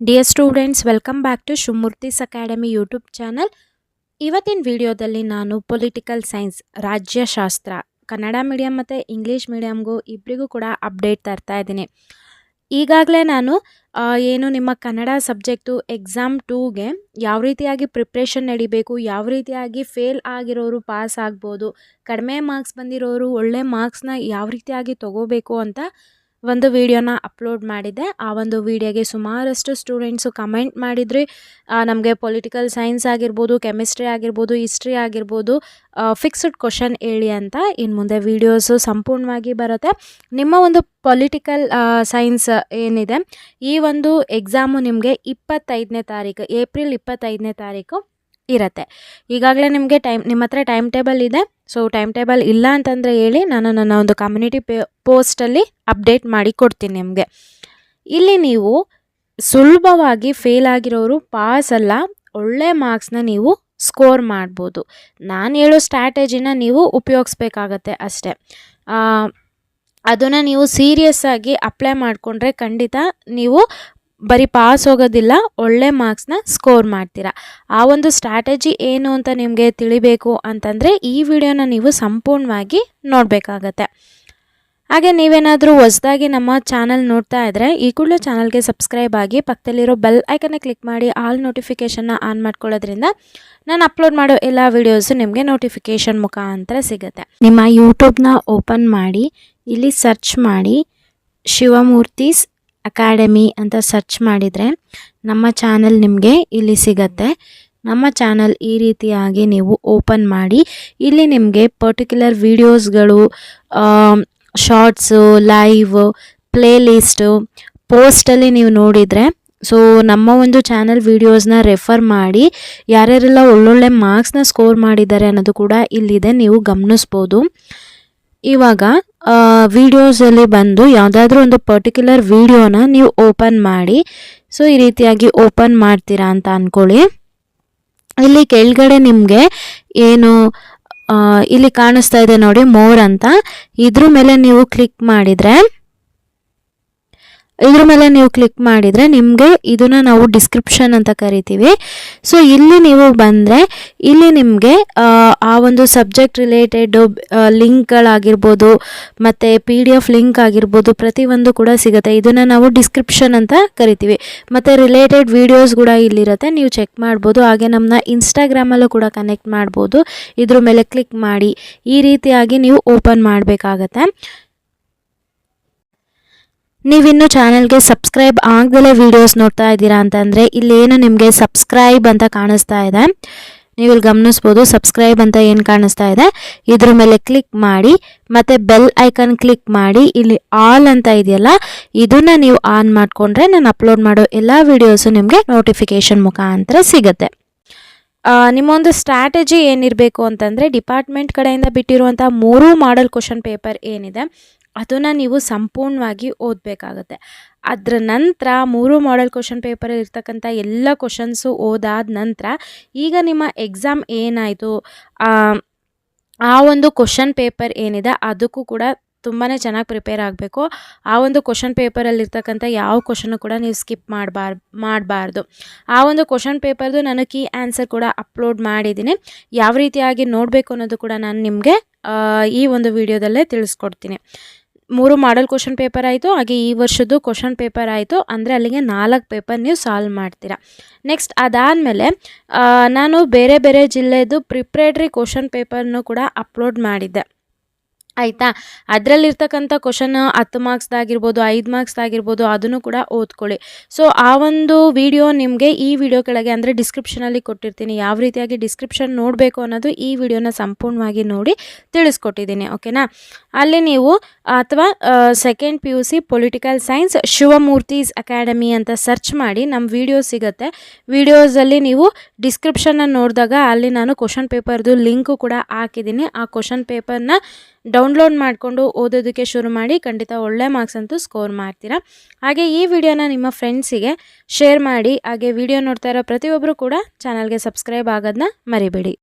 Dear students welcome back to Shivamurthy's academy YouTube channel ಇವತ್ತಿನ ವಿಡಿಯೋದಲ್ಲಿ ನಾನು ಪೊಲಿಟಿಕಲ್ ಸೈನ್ಸ್ ರಾಜ್ಯಶಾಸ್ತ್ರ, ಕನ್ನಡ ಮೀಡಿಯಂ ಮತ್ತು ಇಂಗ್ಲೀಷ್ ಮೀಡಿಯಮ್ಗೂ ಇಬ್ಬರಿಗೂ ಕೂಡ ಅಪ್ಡೇಟ್ ತರ್ತಾ ಇದ್ದೀನಿ. ಈಗಾಗಲೇ ನಾನು ಏನು ನಿಮ್ಮ ಕನ್ನಡ ಸಬ್ಜೆಕ್ಟು ಎಕ್ಸಾಮ್ ಟೂಗೆ ಯಾವ ರೀತಿಯಾಗಿ ಪ್ರಿಪ್ರೇಷನ್ ನಡಿಬೇಕು, ಯಾವ ರೀತಿಯಾಗಿ ಫೇಲ್ ಆಗಿರೋರು ಪಾಸ್ ಆಗ್ಬೋದು, ಕಡಿಮೆ ಮಾರ್ಕ್ಸ್ ಬಂದಿರೋರು ಒಳ್ಳೆ ಮಾರ್ಕ್ಸ್ನ ಯಾವ ರೀತಿಯಾಗಿ ತಗೋಬೇಕು ಅಂತ ಒಂದು ವಿಡಿಯೋನ ಅಪ್ಲೋಡ್ ಮಾಡಿದ್ದೆ ಆ ಒಂದು ವಿಡಿಯೋಗೆ ಸುಮಾರಷ್ಟು ಸ್ಟೂಡೆಂಟ್ಸು ಕಮೆಂಟ್ ಮಾಡಿದ್ರಿ. ನಮಗೆ ಪೊಲಿಟಿಕಲ್ ಸೈನ್ಸ್ ಆಗಿರ್ಬೋದು ಕೆಮಿಸ್ಟ್ರಿ ಆಗಿರ್ಬೋದು ಹಿಸ್ಟ್ರಿ ಆಗಿರ್ಬೋದು ಫಿಕ್ಸ್ಡ್ ಕ್ವಶನ್ ಹೇಳಿ ಅಂತ ಇನ್ನು ಮುಂದೆ ವೀಡಿಯೋಸು ಸಂಪೂರ್ಣವಾಗಿ ಬರುತ್ತೆ. ನಿಮ್ಮ ಒಂದು ಪೊಲಿಟಿಕಲ್ ಸೈನ್ಸ್ ಏನಿದೆ, ಈ ಒಂದು ಎಕ್ಸಾಮು ನಿಮಗೆ ಇಪ್ಪತ್ತೈದನೇ ತಾರೀಕು ಏಪ್ರಿಲ್ ಇಪ್ಪತ್ತೈದನೇ ತಾರೀಕು ಇರುತ್ತೆ. ಈಗಾಗಲೇ ನಿಮಗೆ ಟೈಮ್, ನಿಮ್ಮ ಹತ್ರ ಟೈಮ್ ಟೇಬಲ್ ಇದೆ. ಸೊ ಟೈಮ್ ಟೇಬಲ್ ಇಲ್ಲ ಅಂತಂದರೆ ಹೇಳಿ ನಾನು ನನ್ನ ಒಂದು ಕಮ್ಯುನಿಟಿ ಪೇ ಪೋಸ್ಟಲ್ಲಿ ಅಪ್ಡೇಟ್ ಮಾಡಿ ಕೊಡ್ತೀನಿ ನಿಮಗೆ. ಇಲ್ಲಿ ನೀವು ಸುಲಭವಾಗಿ ಫೇಲ್ ಆಗಿರೋರು ಪಾಸ್ ಅಲ್ಲ, ಒಳ್ಳೆ ಮಾರ್ಕ್ಸ್ನ ನೀವು ಸ್ಕೋರ್ ಮಾಡ್ಬೋದು. ನಾನು ಹೇಳೋ ಸ್ಟ್ರಾಟಜಿನ ನೀವು ಉಪಯೋಗಿಸ್ಬೇಕಾಗತ್ತೆ ಅಷ್ಟೇ. ಅದನ್ನು ನೀವು ಸೀರಿಯಸ್ ಆಗಿ ಅಪ್ಲೈ ಮಾಡಿಕೊಂಡ್ರೆ ಖಂಡಿತ ನೀವು ಬರೀ ಪಾಸ್ ಹೋಗೋದಿಲ್ಲ, ಒಳ್ಳೆ ಮಾರ್ಕ್ಸ್ನ ಸ್ಕೋರ್ ಮಾಡ್ತೀರಾ. ಆ ಒಂದು ಸ್ಟ್ರಾಟಜಿ ಏನು ಅಂತ ನಿಮಗೆ ತಿಳಿಬೇಕು ಅಂತಂದರೆ ಈ ವಿಡಿಯೋನ ನೀವು ಸಂಪೂರ್ಣವಾಗಿ ನೋಡಬೇಕಾಗತ್ತೆ. ಹಾಗೆ ನೀವೇನಾದರೂ ಹೊಸದಾಗಿ ನಮ್ಮ ಚಾನಲ್ ನೋಡ್ತಾ ಇದ್ದರೆ ಈ ಕೂಡಲೇ ಚಾನಲ್ಗೆ ಸಬ್ಸ್ಕ್ರೈಬ್ ಆಗಿ ಪಕ್ಕದಲ್ಲಿರೋ ಬೆಲ್ ಐಕನ್ನ ಕ್ಲಿಕ್ ಮಾಡಿ ಆಲ್ ನೋಟಿಫಿಕೇಷನ್ನ ಆನ್ ಮಾಡ್ಕೊಳ್ಳೋದ್ರಿಂದ ನಾನು ಅಪ್ಲೋಡ್ ಮಾಡೋ ಎಲ್ಲ ವೀಡಿಯೋಸು ನಿಮಗೆ ನೋಟಿಫಿಕೇಷನ್ ಮುಖಾಂತರ ಸಿಗುತ್ತೆ. ನಿಮ್ಮ ಯೂಟ್ಯೂಬ್ನ ಓಪನ್ ಮಾಡಿ, ಇಲ್ಲಿ ಸರ್ಚ್ ಮಾಡಿ ಶಿವಮೂರ್ತಿಸ್ ಅಕಾಡೆಮಿ ಅಂತ ಸರ್ಚ್ ಮಾಡಿದರೆ ನಮ್ಮ ಚಾನಲ್ ನಿಮಗೆ ಇಲ್ಲಿ ಸಿಗತ್ತೆ. ನಮ್ಮ ಚಾನಲ್ ಈ ರೀತಿಯಾಗಿ ನೀವು ಓಪನ್ ಮಾಡಿ, ಇಲ್ಲಿ ನಿಮಗೆ ಪರ್ಟಿಕ್ಯುಲರ್ ವೀಡಿಯೋಸ್ಗಳು ಶಾರ್ಟ್ಸು, ಲೈವ್ ಪ್ಲೇ ಲಿಸ್ಟು ಪೋಸ್ಟಲ್ಲಿ ನೀವು ನೋಡಿದರೆ, ಸೊ ನಮ್ಮ ಒಂದು ಚಾನಲ್ ವೀಡಿಯೋಸ್ನ ರೆಫರ್ ಮಾಡಿ, ಯಾರ್ಯಾರೆಲ್ಲ ಒಳ್ಳೊಳ್ಳೆ ಮಾರ್ಕ್ಸ್ನ ಸ್ಕೋರ್ ಮಾಡಿದ್ದಾರೆ ಅನ್ನೋದು ಕೂಡ ಇಲ್ಲಿದೆ, ನೀವು ಗಮನಿಸ್ಬೋದು. ಇವಾಗ ವಿಡಿಯೋಸಲ್ಲಿ ಬಂದು ಯಾವುದಾದ್ರೂ ಒಂದು ಪರ್ಟಿಕ್ಯುಲರ್ ವಿಡಿಯೋನ ನೀವು ಓಪನ್ ಮಾಡಿ, ಸೊ ಈ ರೀತಿಯಾಗಿ ಓಪನ್ ಮಾಡ್ತೀರಾ ಅಂತ ಅಂದ್ಕೊಳ್ಳಿ ಇಲ್ಲಿ ಕೆಳಗಡೆ ನಿಮಗೆ ಏನು ಇಲ್ಲಿ ಕಾಣಿಸ್ತಾ ಇದೆ ನೋಡಿ ಮೋರ್ ಅಂತ. ಇದ್ರ ಮೇಲೆ ನೀವು ಕ್ಲಿಕ್ ಮಾಡಿದರೆ ಇದ್ರ ಮೇಲೆ ನೀವು ಕ್ಲಿಕ್ ಮಾಡಿದರೆ ನಿಮಗೆ ಇದನ್ನು ನಾವು ಡಿಸ್ಕ್ರಿಪ್ಷನ್ ಅಂತ ಕರಿತೀವಿ. ಸೊ ಇಲ್ಲಿ ನೀವು ಬಂದರೆ, ಇಲ್ಲಿ ನಿಮಗೆ, ಆ ಒಂದು ಸಬ್ಜೆಕ್ಟ್ ರಿಲೇಟೆಡ್ ಲಿಂಕ್ಗಳಾಗಿರ್ಬೋದು, ಮತ್ತು ಪಿ ಡಿ ಎಫ್ ಲಿಂಕ್ ಆಗಿರ್ಬೋದು ಪ್ರತಿಯೊಂದು ಕೂಡ ಸಿಗುತ್ತೆ. ಇದನ್ನು ನಾವು ಡಿಸ್ಕ್ರಿಪ್ಷನ್ ಅಂತ ಕರಿತೀವಿ. ಮತ್ತು ರಿಲೇಟೆಡ್ ವೀಡಿಯೋಸ್ ಕೂಡ ಇಲ್ಲಿರುತ್ತೆ. ನೀವು ಚೆಕ್ ಮಾಡ್ಬೋದು. ಹಾಗೆ ನಮ್ಮನ್ನ ಇನ್ಸ್ಟಾಗ್ರಾಮಲ್ಲೂ ಕೂಡ ಕನೆಕ್ಟ್ ಮಾಡ್ಬೋದು. ಇದ್ರ ಮೇಲೆ ಕ್ಲಿಕ್ ಮಾಡಿ. ಈ ರೀತಿಯಾಗಿ ನೀವು ಓಪನ್ ಮಾಡಬೇಕಾಗತ್ತೆ. ನೀವಿನ್ನು ಚಾನಲ್ಗೆ ಸಬ್ಸ್ಕ್ರೈಬ್ ಆಗದಲ್ಲೇ ವೀಡಿಯೋಸ್ ನೋಡ್ತಾ ಇದ್ದೀರಾ ಅಂತಂದರೆ ಇಲ್ಲೇನು ನಿಮಗೆ ಸಬ್ಸ್ಕ್ರೈಬ್ ಅಂತ ಕಾಣಿಸ್ತಾ ಇದೆ. ನೀವು ಇಲ್ಲಿ ಗಮನಿಸ್ಬೋದು ಸಬ್ಸ್ಕ್ರೈಬ್ ಅಂತ ಏನು ಕಾಣಿಸ್ತಾ ಇದೆ. ಇದ್ರ ಮೇಲೆ ಕ್ಲಿಕ್ ಮಾಡಿ, ಮತ್ತು ಬೆಲ್ ಐಕನ್ ಕ್ಲಿಕ್ ಮಾಡಿ, ಇಲ್ಲಿ ಆಲ್ ಅಂತ ಇದೆಯಲ್ಲ, ಇದನ್ನು ನೀವು ಆನ್ ಮಾಡಿಕೊಂಡ್ರೆ ನಾನು ಅಪ್ಲೋಡ್ ಮಾಡೋ ಎಲ್ಲ ವೀಡಿಯೋಸು ನಿಮಗೆ ನೋಟಿಫಿಕೇಷನ್ ಮುಖಾಂತರ ಸಿಗುತ್ತೆ. ನಿಮ್ಮೊಂದು ಸ್ಟ್ರಾಟಜಿ ಏನಿರಬೇಕು ಅಂತಂದರೆ ಡಿಪಾರ್ಟ್ಮೆಂಟ್ ಕಡೆಯಿಂದ ಬಿಟ್ಟಿರುವಂಥ ಮೂರು ಮಾಡಲ್ ಕ್ವಶನ್ ಪೇಪರ್ ಏನಿದೆ. ಅದನ್ನು ನೀವು ಸಂಪೂರ್ಣವಾಗಿ ಓದಬೇಕಾಗತ್ತೆ. ಅದರ ನಂತರ ಮೂರು ಮಾಡೆಲ್ ಕ್ವಶನ್ ಪೇಪರಲ್ಲಿ ಇರ್ತಕ್ಕಂಥ ಎಲ್ಲ ಕ್ವಶನ್ಸು ಓದಾದ ನಂತರ ಈಗ ನಿಮ್ಮ ಎಕ್ಸಾಮ್ ಏನಾಯಿತು? ಆ ಒಂದು ಕ್ವಶನ್ ಪೇಪರ್ ಏನಿದೆ ಅದಕ್ಕೂ ಕೂಡ ತುಂಬಾ ಚೆನ್ನಾಗಿ ಪ್ರಿಪೇರ್ ಆಗಬೇಕು. ಆ ಒಂದು ಕ್ವಶನ್ ಪೇಪರಲ್ಲಿರ್ತಕ್ಕಂಥ ಯಾವ ಕ್ವಶನ್ನು ಕೂಡ ನೀವು ಸ್ಕಿಪ್ ಮಾಡಬಾರ್, ಮಾಡಬಾರ್ದು. ಆ ಒಂದು ಕ್ವಶನ್ ಪೇಪರ್ದು ನಾನು ಕೀ ಆನ್ಸರ್ ಕೂಡ ಅಪ್ಲೋಡ್ ಮಾಡಿದ್ದೀನಿ. ಯಾವ ರೀತಿಯಾಗಿ ನೋಡಬೇಕು ಅನ್ನೋದು ಕೂಡ ನಾನು ನಿಮಗೆ ಈ ಒಂದು ವಿಡಿಯೋದಲ್ಲೇ ತಿಳಿಸ್ಕೊಡ್ತೀನಿ. ಮೂರು ಮಾಡಲ್ ಕ್ವಶನ್ ಪೇಪರ್ ಆಯಿತು, ಹಾಗೆ ಈ ವರ್ಷದ್ದು ಕ್ವಶನ್ ಪೇಪರ್ ಆಯಿತು, ಅಂದರೆ ಅಲ್ಲಿಗೆ ನಾಲ್ಕು ಪೇಪರ್ ನೀವು ಸಾಲ್ವ್ ಮಾಡ್ತೀರಾ. ನೆಕ್ಸ್ಟ್ ಅದಾದಮೇಲೆ ನಾನು ಬೇರೆ ಬೇರೆ ಜಿಲ್ಲೆದು ಪ್ರಿಪ್ರೇಟ್ರಿ ಕ್ವಶನ್ ಪೇಪರ್ನು ಕೂಡ ಅಪ್ಲೋಡ್ ಮಾಡಿದ್ದೆ. ಆಯಿತಾ? ಅದರಲ್ಲಿರ್ತಕ್ಕಂಥ ಕ್ವಶನ್ ಹತ್ತು ಮಾರ್ಕ್ಸ್ದಾಗಿರ್ಬೋದು ಐದು ಮಾರ್ಕ್ಸ್ದಾಗಿರ್ಬೋದು ಅದನ್ನು ಕೂಡ ಓದ್ಕೊಳ್ಳಿ. ಸೊ ಆ ಒಂದು ವಿಡಿಯೋ ನಿಮಗೆ ಈ ವಿಡಿಯೋ ಕೆಳಗೆ ಅಂದರೆ ಡಿಸ್ಕ್ರಿಪ್ಷನಲ್ಲಿ ಕೊಟ್ಟಿರ್ತೀನಿ. ಯಾವ ರೀತಿಯಾಗಿ ಡಿಸ್ಕ್ರಿಪ್ಷನ್ ನೋಡಬೇಕು ಅನ್ನೋದು ಈ ವಿಡಿಯೋನ ಸಂಪೂರ್ಣವಾಗಿ ನೋಡಿ ತಿಳಿಸ್ಕೊಟ್ಟಿದ್ದೀನಿ ಓಕೆನಾ ಅಲ್ಲಿ ನೀವು ಅಥವಾ second P U C political science Shivamurthy's academy ಅಂತ ಸರ್ಚ್ ಮಾಡಿ ನಮ್ಮ ವಿಡಿಯೋ ಸಿಗುತ್ತೆ. ವಿಡಿಯೋಸಲ್ಲಿ ನೀವು ಡಿಸ್ಕ್ರಿಪ್ಷನ್ನ ನೋಡಿದಾಗ ಅಲ್ಲಿ ನಾನು ಕ್ವಶನ್ ಪೇಪರ್ದು ಲಿಂಕು ಕೂಡ ಹಾಕಿದ್ದೀನಿ. ಆ ಕ್ವಶನ್ ಪೇಪರ್ನ ಡೌನ್ಲೋಡ್ ಮಾಡಿಕೊಂಡು ಓದೋದಕ್ಕೆ ಶುರು ಮಾಡಿ ಖಂಡಿತ ಒಳ್ಳೆ ಮಾರ್ಕ್ಸ್ ಅಂತೂ ಸ್ಕೋರ್ ಮಾಡ್ತೀರಾ. ಹಾಗೆ ಈ ವಿಡಿಯೋನ ನಿಮ್ಮ ಫ್ರೆಂಡ್ಸಿಗೆ ಶೇರ್ ಮಾಡಿ, ಹಾಗೆ ವಿಡಿಯೋ ನೋಡ್ತಾ ಇರೋ ಪ್ರತಿಯೊಬ್ಬರು ಕೂಡ ಚಾನಲ್ಗೆ ಸಬ್ಸ್ಕ್ರೈಬ್ ಆಗೋದನ್ನ ಮರಿಬೇಡಿ.